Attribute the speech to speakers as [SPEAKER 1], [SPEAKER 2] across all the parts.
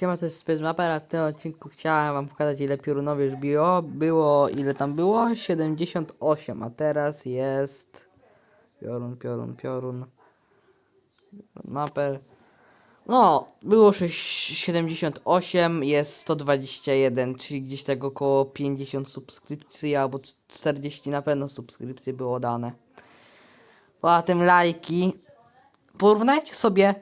[SPEAKER 1] Siema, to jest Mapper, a w tym odcinku chciałem wam pokazać ile piorunowie już było. Było, ile tam było? 78, a teraz jest... Piorun, piorun, piorun. Mapper. No, było 6, 78, jest 121, czyli gdzieś tak około 50 subskrypcji, albo 40 na pewno subskrypcji było dane. Poza tym lajki. Porównajcie sobie,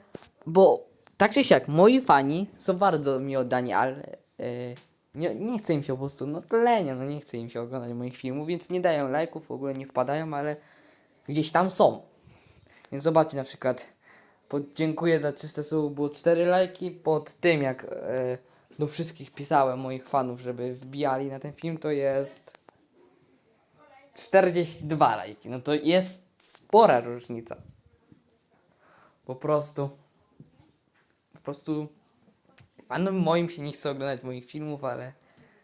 [SPEAKER 1] bo tak czy siak, moi fani są bardzo mi oddani, ale yy, nie, nie chce im się po prostu, no to lenia, no nie chce im się oglądać moich filmów, więc nie dają lajków, w ogóle nie wpadają, ale gdzieś tam są. Więc zobaczcie na przykład, pod, dziękuję za 300 słów, było 4 lajki, pod tym jak e, do wszystkich pisałem moich fanów, żeby wbijali na ten film, to jest 42 lajki, no to jest spora różnica. Po prostu, prostu fanom moim się nie chce oglądać moich filmów, ale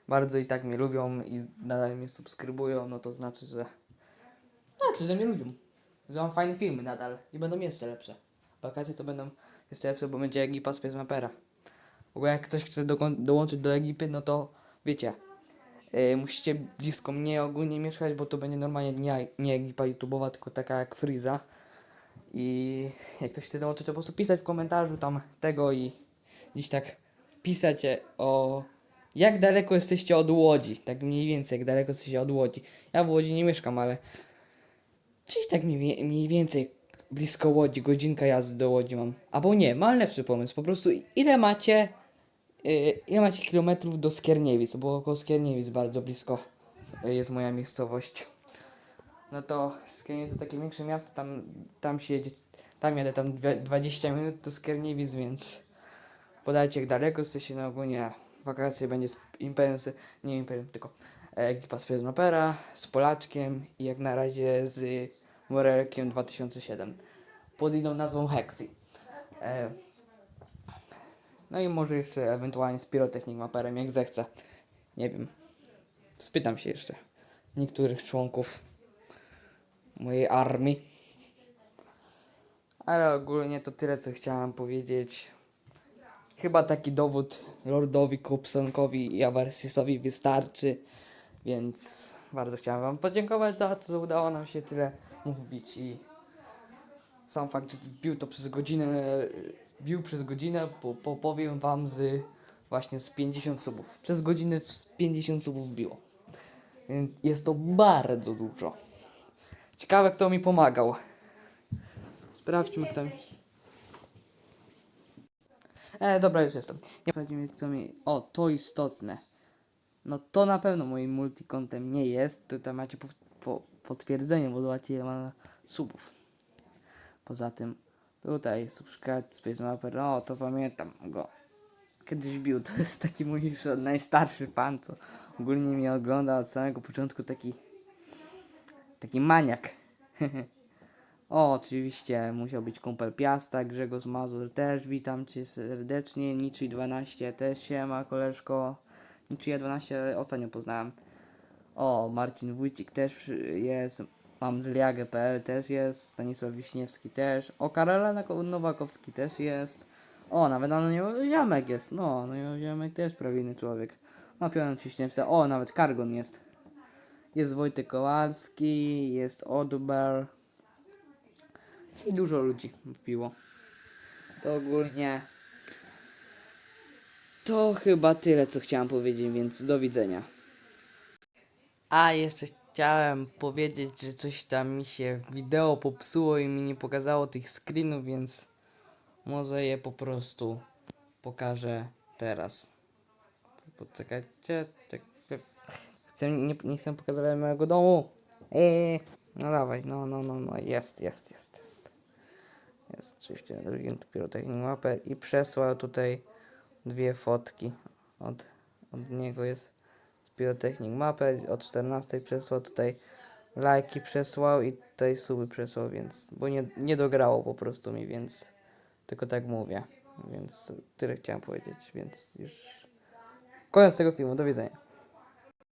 [SPEAKER 1] bardzo i tak mnie lubią i nadal mnie subskrybują, no to znaczy, że znaczy, że mnie lubią. Że mam fajne filmy nadal i będą jeszcze lepsze. Wakacje to będą jeszcze lepsze, bo będzie ekipa z Mapera. W ogóle jak ktoś chce dokon- dołączyć do ekipy, no to wiecie, yy, musicie blisko mnie ogólnie mieszkać, bo to będzie normalnie nie, nie ekipa YouTube'owa, tylko taka jak Freeza. I jak ktoś chce dołączyć, to po prostu pisać w komentarzu tam tego i gdzieś tak pisać o jak daleko jesteście od Łodzi. Tak mniej więcej, jak daleko jesteście od Łodzi. Ja w Łodzi nie mieszkam, ale gdzieś tak mniej, więcej blisko Łodzi, godzinka jazdy do Łodzi mam. Albo nie, mam lepszy pomysł. Po prostu ile macie, yy, ile macie kilometrów do Skierniewic, bo około Skierniewic bardzo blisko yy, jest moja miejscowość. No to Skierniewice to takie większe miasto, tam, tam się jedzie, tam jadę tam dwie- 20 minut do Skierniewic, więc podajcie jak daleko jesteście, no ogólnie wakacje będzie z Imperium, nie Imperium, tylko e, ekipa z Mapera, z Polaczkiem i jak na razie z Morelkiem 2007 pod inną nazwą Hexy. E, no i może jeszcze ewentualnie z Pyrotechnik Maperem, jak zechce. Nie wiem. Spytam się jeszcze niektórych członków mojej armii. Ale ogólnie to tyle, co chciałem powiedzieć. Chyba taki dowód Lordowi Kupsonkowi i Avarsisowi wystarczy. Więc bardzo chciałem Wam podziękować za to, że udało nam się tyle wbić i sam fakt, że wbił to przez godzinę, wbił przez godzinę, po, po, powiem Wam z właśnie z 50 subów. Przez godzinę z 50 subów wbiło. Więc jest to bardzo dużo. Ciekawe kto mi pomagał. Sprawdźmy kto mi... E, dobra, już jestem. Nie sprawdzimy kto mi... O, to istotne. No to na pewno moim multikontem nie jest. Tutaj macie po, po, potwierdzenie, bo zobaczcie ile ma subów. Poza tym tutaj subscribe Space Mapper, no to pamiętam go. Kiedyś bił, to jest taki mój najstarszy fan, co ogólnie mnie ogląda od samego początku, taki taki maniak. o, oczywiście musiał być kumpel Piasta, Grzegorz Mazur też, witam cię serdecznie, Niczy 12 też się ma koleżko. Niczy ja 12 ostatnio poznałem. O, Marcin Wójcik też jest. Mam Liagę.pl też jest. Stanisław Wiśniewski też. O, Karola Nowakowski też jest. O, nawet Anonimowy Ziomek jest. No, Anonimowy Ziomek też prawilny człowiek. No, Piotr Ciśniewca. O, nawet Kargon jest. Jest Wojtek Kowalski, jest Odber. Czyli dużo ludzi wbiło. To ogólnie... To chyba tyle, co chciałem powiedzieć, więc do widzenia. A jeszcze chciałem powiedzieć, że coś tam mi się wideo popsuło i mi nie pokazało tych screenów, więc może je po prostu pokażę teraz. Poczekajcie, czek, chcę, nie, nie chcę pokazywać mojego domu. Eee, no dawaj, no, no, no, no, jest, jest, jest, jest. Jest oczywiście na drugim dopiero technik mapę i przesłał tutaj dwie fotki od, od niego jest Pirotechnik mapę od 14 przesłał tutaj lajki przesłał i tutaj suby przesłał, więc bo nie, nie dograło po prostu mi, więc tylko tak mówię. Więc tyle chciałem powiedzieć, więc już koniec tego filmu, do widzenia.